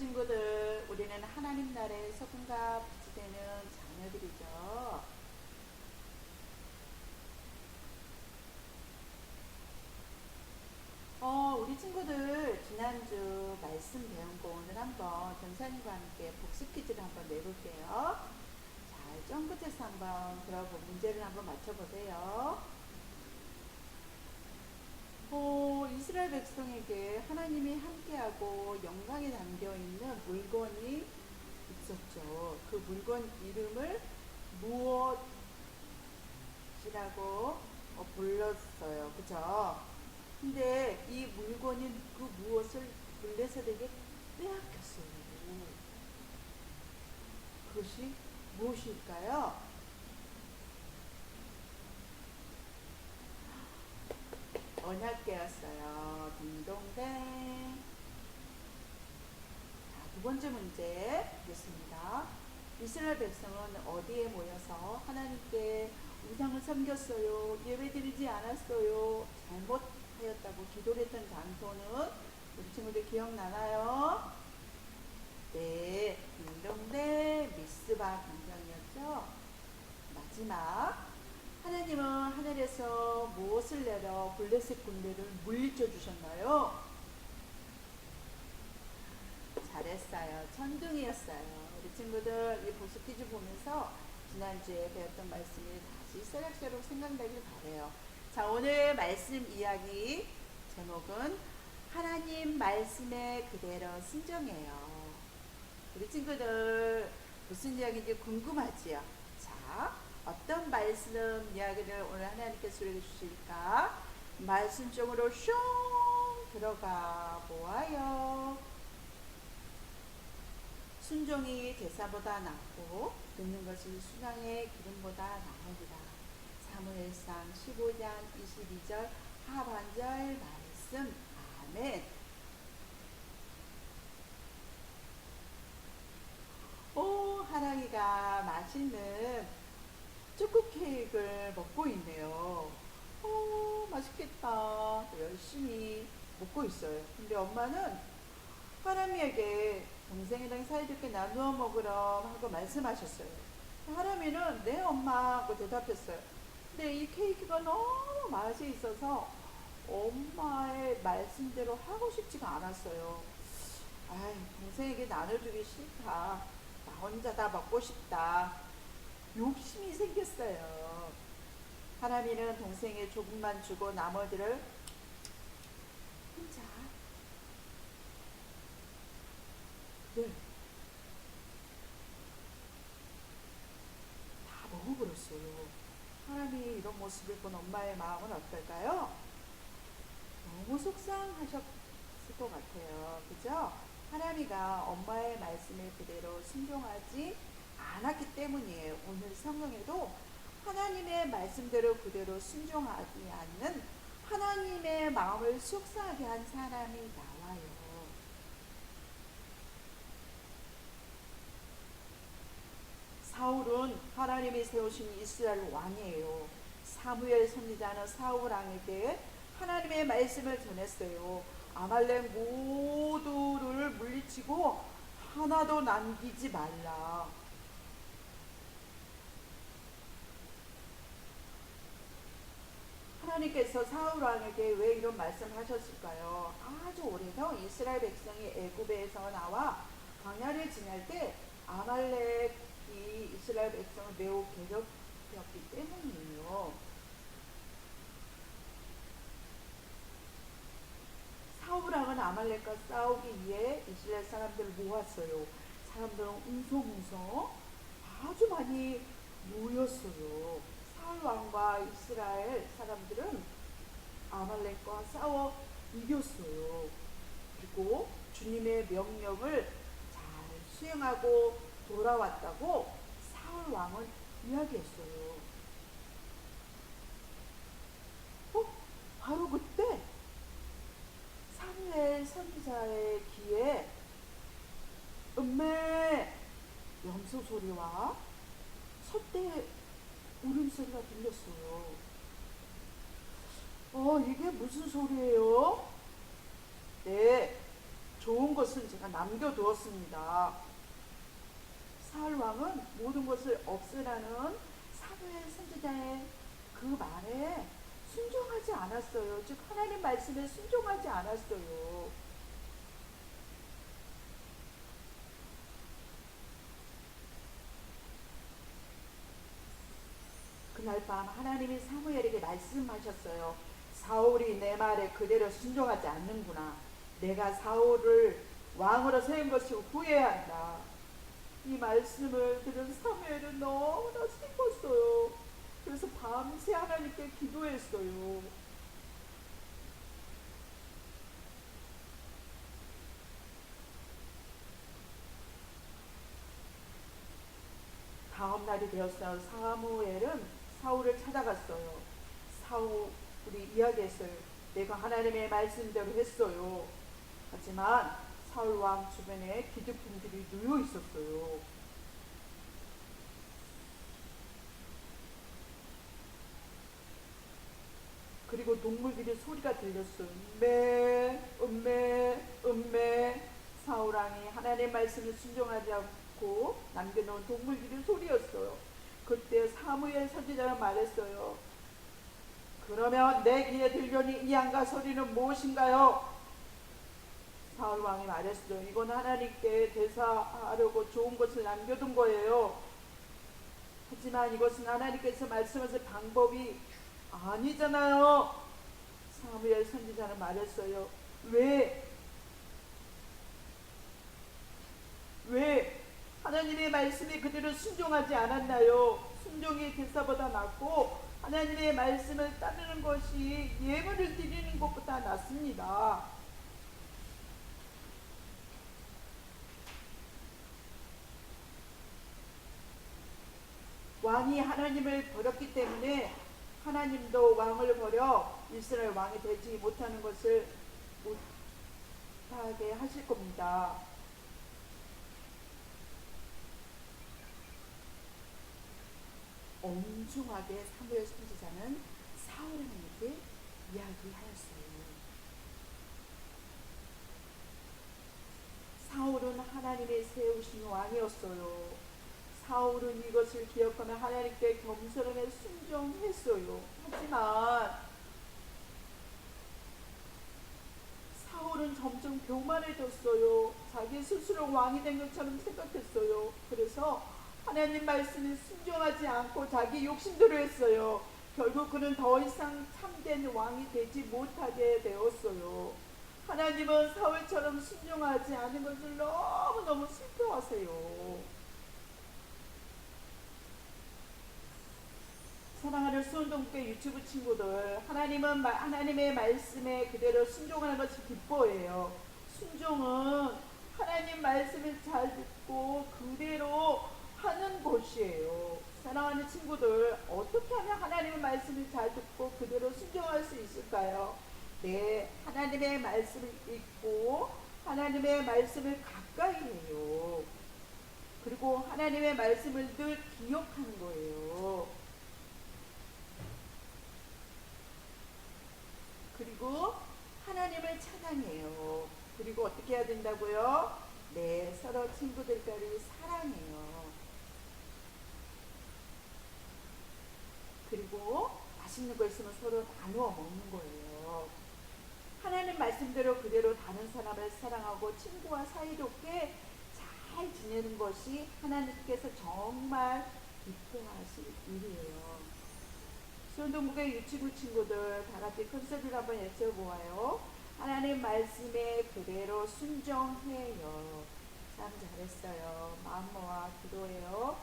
친구들, 우리는 하나님 나라의 소금과 빛이 되는 자녀들이죠. 어, 우리 친구들 지난주 말씀 배운 거 오늘 한번 전사님과 함께 복습 퀴즈를 한번 내볼게요. 자, 점프체스 한번 그러고 문제를 한번 맞춰보세요. 어, 이스라엘 백성에게 하나님이 함께하고 영광이 담겨 있는 물건이 있었죠. 그 물건 이름을 무엇이라고 어, 불렀어요. 그죠? 근데 이 물건이 그 무엇을 블레셋에게 빼앗겼어요. 그것이 무엇일까요? 언약계였어요. 딩동댕. 자, 두 번째 문제 보겠습니다. 이스라엘 백성은 어디에 모여서 하나님께 우상을 섬겼어요. 예배드리지 않았어요. 잘못하였다고 기도를 했던 장소는 우리 친구들 기억나나요? 네, 딩동댕 미스바 광장이었죠. 마지막 하나님은 하늘에서 무엇을 내려 블레셋 군대를 물리쳐 주셨나요? 잘했어요. 천둥이었어요. 우리 친구들 이 보스 퀴즈 보면서 지난주에 배웠던 말씀이 다시 새록새록 생각나길 바래요. 자, 오늘 말씀 이야기 제목은 하나님 말씀에 그대로 순종해요. 우리 친구들 무슨 이야기인지 궁금하지요? 자, 어떤 말씀 이야기를 오늘 하나님께서 소개해 주실까? 말씀 쪽으로 슝 들어가 보아요. 순종이 대사보다 낫고 듣는 것이 순양의 기름보다 나으리라. 사무엘상 15장 22절 하반절 말씀 아멘. 오 하랑이가 맛있는 초코 케이크를 먹고 있네요. 오 맛있겠다. 열심히 먹고 있어요. 근데 엄마는 하람이에게 동생이랑 사이좋게 나누어 먹으렴 하고 말씀하셨어요. 하람이는 네 엄마 하고 대답했어요. 근데 이 케이크가 너무 맛이 있어서 엄마의 말씀대로 하고 싶지가 않았어요. 아이, 동생에게 나눠주기 싫다. 나 혼자 다 먹고 싶다. 욕심이 생겼어요. 하나미는 동생에 조금만 주고 나머지를 혼자 네. 다 먹어버렸어요. 하나님이 이런 모습을 본 엄마의 마음은 어떨까요? 너무 속상하셨을 것 같아요. 그죠? 하나미가 엄마의 말씀을 그대로 순종하지 않았기 때문이에요. 오늘 성경에도 하나님의 말씀대로 그대로 순종하지 않는 하나님의 마음을 속상하게 한 사람이 나와요. 사울은 하나님이 세우신 이스라엘 왕이에요. 사무엘 선지자는 사울 왕에게 하나님의 말씀을 전했어요. 아말렉 모두를 물리치고 하나도 남기지 말라. 하나님께서 사울 왕에게 왜 이런 말씀하셨을까요? 아주 오래전 이스라엘 백성이 애굽에서 나와 광야를 지날 때 아말렉이 이스라엘 백성을 매우 괴롭혔기 때문이에요. 사울 왕은 아말렉과 싸우기 위해 이스라엘 사람들을 모았어요. 사람들은 웅성웅성 아주 많이 모였어요. 사울 왕과 이스라엘 사람들은 아말렉과 싸워 이겼어요. 그리고 주님의 명령을 잘 수행하고 돌아왔다고 사울 왕은 이야기했어요. 어? 바로 그때 사무엘 선지자의 귀에 음메 염소 소리와 소떼 울음소리가 들렸어요. 어, 이게 무슨 소리예요? 네, 좋은 것은 제가 남겨두었습니다. 사울 왕은 모든 것을 없애라는 사무엘 선지자의 그 말에 순종하지 않았어요. 즉 하나님 말씀에 순종하지 않았어요. 그날 밤 하나님이 사무엘에게 말씀하셨어요. 사울이 내 말에 그대로 순종하지 않는구나. 내가 사울을 왕으로 세운 것이 후회한다. 이 말씀을 들은 사무엘은 너무나 슬펐어요. 그래서 밤새 하나님께 기도했어요. 다음 날이 되었어요. 사무엘은 사울을 찾아갔어요. 사울이 이야기했어요. 내가 하나님의 말씀대로 했어요. 하지만 사울 왕 주변에 기득품들이 누워 있었어요. 그리고 동물들의 소리가 들렸어요. 음메, 음메, 음메. 사울 왕이 하나님의 말씀을 순종하지 않고 남겨놓은 동물들의 소리였어요. 그때 사무엘 선지자가 말했어요. 그러면 내 귀에 들려니 이 양가 소리는 무엇인가요? 사울 왕이 말했어요. 이건 하나님께 대사하려고 좋은 것을 남겨둔 거예요. 하지만 이것은 하나님께서 말씀하실 방법이 아니잖아요. 사무엘 선지자는 말했어요. 왜? 왜 하나님의 말씀이 그대로 순종하지 않았나요? 순종이 대사보다 낫고 하나님의 말씀을 따르는 것이 예물을 드리는 것보다 낫습니다. 왕이 하나님을 버렸기 때문에 하나님도 왕을 버려 이스라엘 왕이 되지 못하는 것을 못하게 하실 겁니다. 엄중하게 사무엘 선지자는 사울에게 이야기하였어요. 사울은 하나님의 세우신 왕이었어요. 사울은 이것을 기억하며 하나님께 겸손하게 순종했어요. 하지만 사울은 점점 교만해졌어요. 자기 스스로 왕이 된 것처럼 생각했어요. 그래서 하나님 말씀에 순종하지 않고 자기 욕심대로 했어요. 결국 그는 더 이상 참된 왕이 되지 못하게 되었어요. 하나님은 사울처럼 순종하지 않은 것을 너무너무 슬퍼하세요. 사랑하는 수원동교회 유튜브 친구들, 하나님은 마, 하나님의 말씀에 그대로 순종하는 것이 기뻐해요. 순종은 하나님 말씀을 잘 듣고 그대로 하는 것이에요. 사랑하는 친구들, 어떻게 하면 하나님의 말씀을 잘 듣고 그대로 순종할 수 있을까요? 네, 하나님의 말씀을 읽고 하나님의 말씀을 가까이 해요. 그리고 하나님의 말씀을 늘 기억하는 거예요. 그리고 하나님을 찬양해요. 그리고 어떻게 해야 된다고요? 네, 서로 친구들끼리 사랑해요. 그리고 맛있는 거 있으면 서로 나누어 먹는 거예요. 하나님 말씀대로 그대로 다른 사람을 사랑하고 친구와 사이좋게 잘 지내는 것이 하나님께서 정말 기뻐하실 일이에요. 수원동국의 유치부 친구들 다 같이 컨셉을 한번 외쳐보아요. 하나님 말씀에 그대로 순종해요. 참 잘했어요. 마음 모아 기도해요.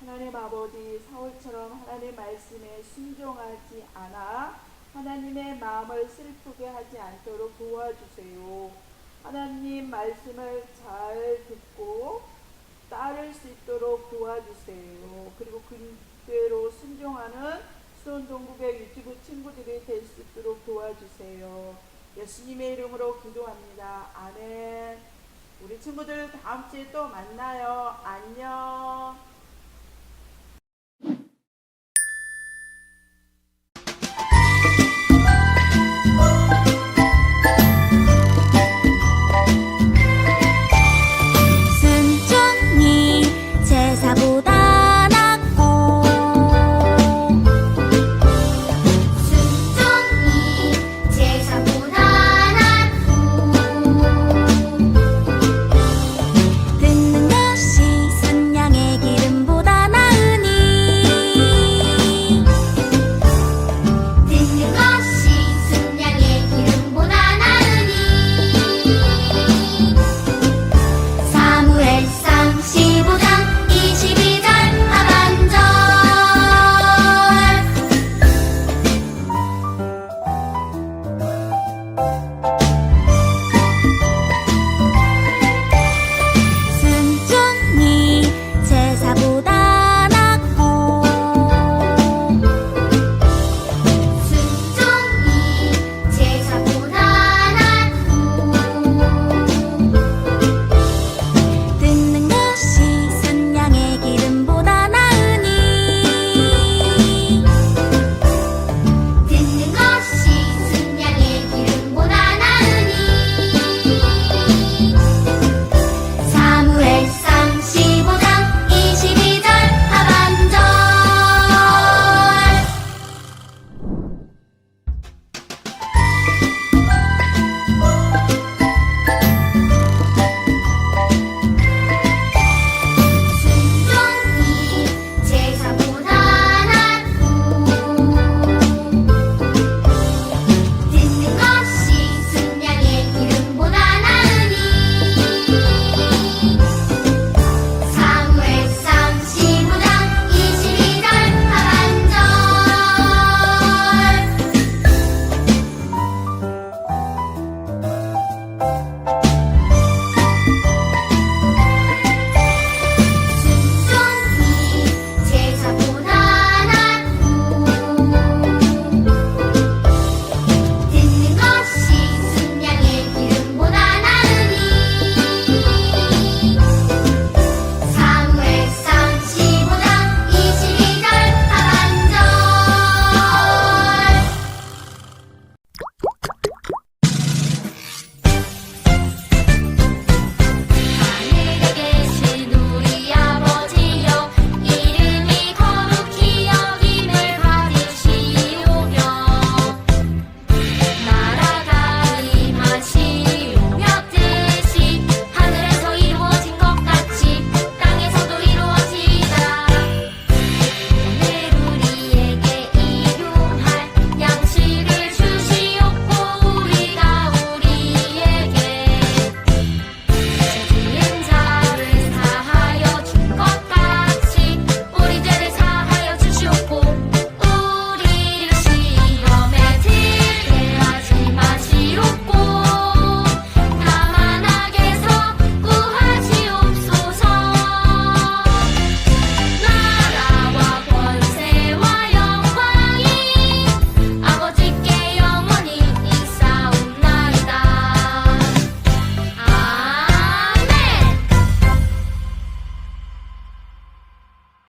하나님 아버지 사울처럼 하나님 말씀에 순종하지 않아 하나님의 마음을 슬프게 하지 않도록 도와주세요. 하나님 말씀을 잘 듣고 따를 수 있도록 도와주세요. 그리고 그대로 순종하는 수원동국의 유튜브 친구들이 될 수 있도록 도와주세요. 예수님의 이름으로 기도합니다. 아멘. 우리 친구들 다음 주에 또 만나요. 안녕.